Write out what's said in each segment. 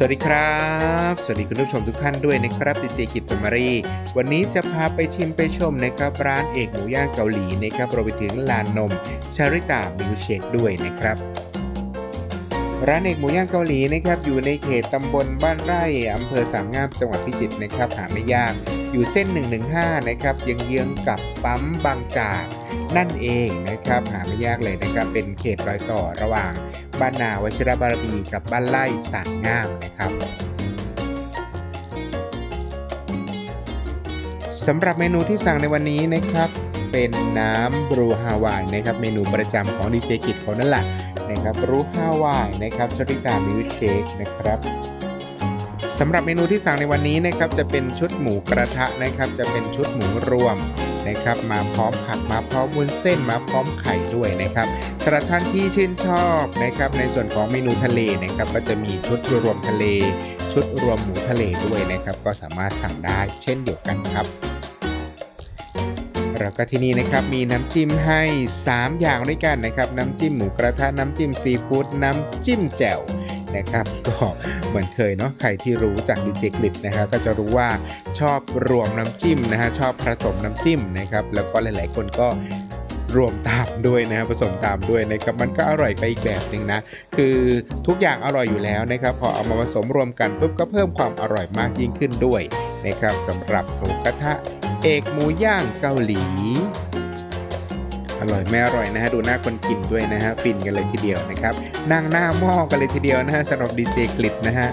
สวัสดีครับ สวัสดีคุณผู้ชมทุกท่านด้วยนะครับดิเจกิตมารีวันนี้จะพาไปชิมไปชมนะครับร้านเอกหมูย่างเกาหลีนะครับรวมไปถึงลานนมชาริตามิลเชคด้วยนะครับ ร้านเอกหมูย่างเกาหลีนะครับอยู่ในเขตตำบลบ้านไร่อำเภอสามงามจังหวัดพิจิตรนะครับหาไม่ยากอยู่เส้น 115 นะครับยังเยื้องกับปั๊มบางจากนั่นเองนะครับหาไม่ยากเลยนะครับเป็นเขตรอยต่อระหว่าง บ้านนาวชิรบารมีกับบ้านไร่สานงามนะครับสำหรับเมนูที่สั่งในวันนี้นะครับ เป็นน้ำบรูฮาวายนะครับ เมนูประจำของดีเจกิจเขานั่นแหละนะครับบรูฮาวายนะครับสริกามิลเชคนะครับสำหรับเมนูที่สั่งในวันนี้นะครับจะเป็นชุดหมูกระทะนะครับ จะเป็นชุดหมูรวม นะครับ มาพร้อมผักมาพร้อมวุ้นเส้นมาพร้อมไข่ด้วยนะครับสำหรับท่านที่ชื่นชอบนะครับในส่วนของเมนูทะเลนะครับก็จะมีชุดรวมทะเล ชุดรวมหมูทะเลด้วยนะครับ ก็สามารถสั่งได้เช่นเดียวกันครับแล้วก็ที่นี่นะครับมีน้ำจิ้มให้ 3 อย่างด้วยกันนะครับ น้ำจิ้มหมูกระทะน้ำจิ้มซีฟู้ดน้ำจิ้มแจ่ว นะครับก็เหมือนเคยเนาะใครที่รู้จากดีเจกลิปนะฮะก็จะรู้ว่าชอบรวมน้ำจิ้มนะฮะชอบผสมน้ำจิ้มนะครับแล้วก็หลาย ๆ คนก็รวมตามด้วยนะผสมตามด้วยนะครับมันก็อร่อยไปอีกแบบหนึ่งนะ คือทุกอย่างอร่อยอยู่แล้วนะครับ พอเอามาผสมรวมกันปุ๊บก็เพิ่มความอร่อยมากยิ่งขึ้นด้วยนะครับสำหรับหมูกระทะเอกหมูย่างเกาหลี อร่อยไม่อร่อยนะฮะดูหน้าคนกินด้วยนะฮะฟินกันเลยทีเดียวนะครับนั่งหน้าหม้อกันเลยทีเดียวนะฮะสำหรับดีเจคลิปนะฮะ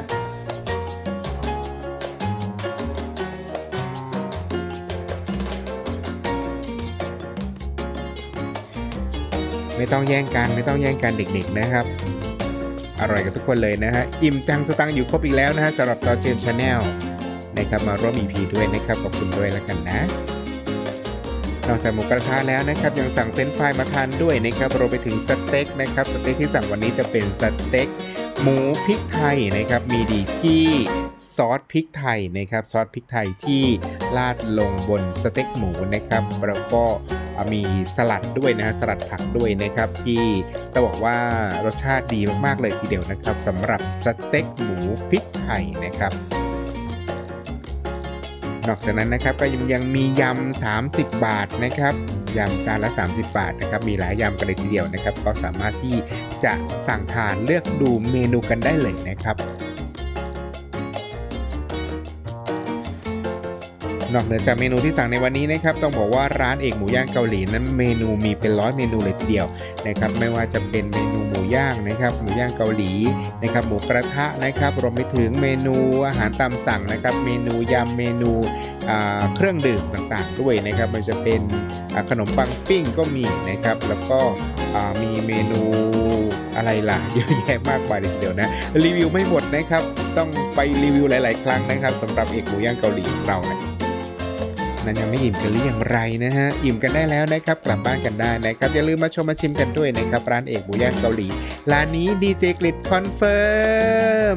ไม่ต้องแย่งกันไม่ต้องแย่งกันเด็กๆนะครับ อร่อยกับทุกคนเลยนะฮะอิ่มจังสตังอยู่ครบอีกแล้วนะฮะสำหรับตอเจมชาแนลนะครับมาร่วม EP ด้วยนะครับขอบคุณด้วยแล้วกันนะ นอกจากหมูกระทะแล้วนะครับยังสั่งเฟรนฟรายมาทานด้วยนะครับรวมไปถึงสเต็กนะครับสเต็กที่สั่งวันนี้จะเป็นสเต็กหมูพริกไทยนะครับมีดีที่ซอสพริกไทยนะครับซอสพริกไทยที่ราดลงบนสเต็กหมูนะครับแล้วก็มีสลัดด้วยนะฮะสลัดผักด้วยนะครับ ที่ต้องบอกว่ารสชาติดีมากๆเลยทีเดียวนะครับสำหรับสเต็กหมูพริกไทยนะครับ นอกจากนั้นนะครับก็ยังยังมียำ 30 บาทนะครับยำจานละ 30 บาทนะครับมีหลายยำกันเลยทีเดียวนะครับ ก็สามารถที่จะสั่งทานเลือกดูเมนูกันได้เลยนะครับ นอกเหนือจากเมนูที่สั่งในวันนี้นะครับต้องบอกว่าร้านเอกหมูย่างเกาหลีนั้นเมนูมีเป็นร้อยเมนูเลยทีเดียวนะครับไม่ว่าจะเป็นเมนูหมูย่างนะครับหมูย่างเกาหลีนะครับหมูกระทะนะครับรวมไปถึงเมนูอาหารตามสั่งนะครับเมนูยำเมนูเครื่องดื่มต่างๆ ด้วยนะครับมันจะเป็นขนมปังปิ้งก็มีนะครับแล้วก็มีเมนูอะไรล่ะเยอะแยะมากมายเลยทีเดียวนะรีวิวไม่หมดนะครับ ต้องไปรีวิวหลาย ๆ ครั้งนะครับสำหรับเอกหมูย่างเกาหลีของเรานะ นั้นยังไม่อิ่มกันหรืออย่างไรนะฮะ อิ่มกันได้แล้วนะครับกลับบ้านกันได้นะครับ อย่าลืมมาชมมาชิมกันด้วยนะครับ ร้านเอกหมูย่างเกาหลี ร้านนี้ดีเจกลิดคอนเฟิร์ม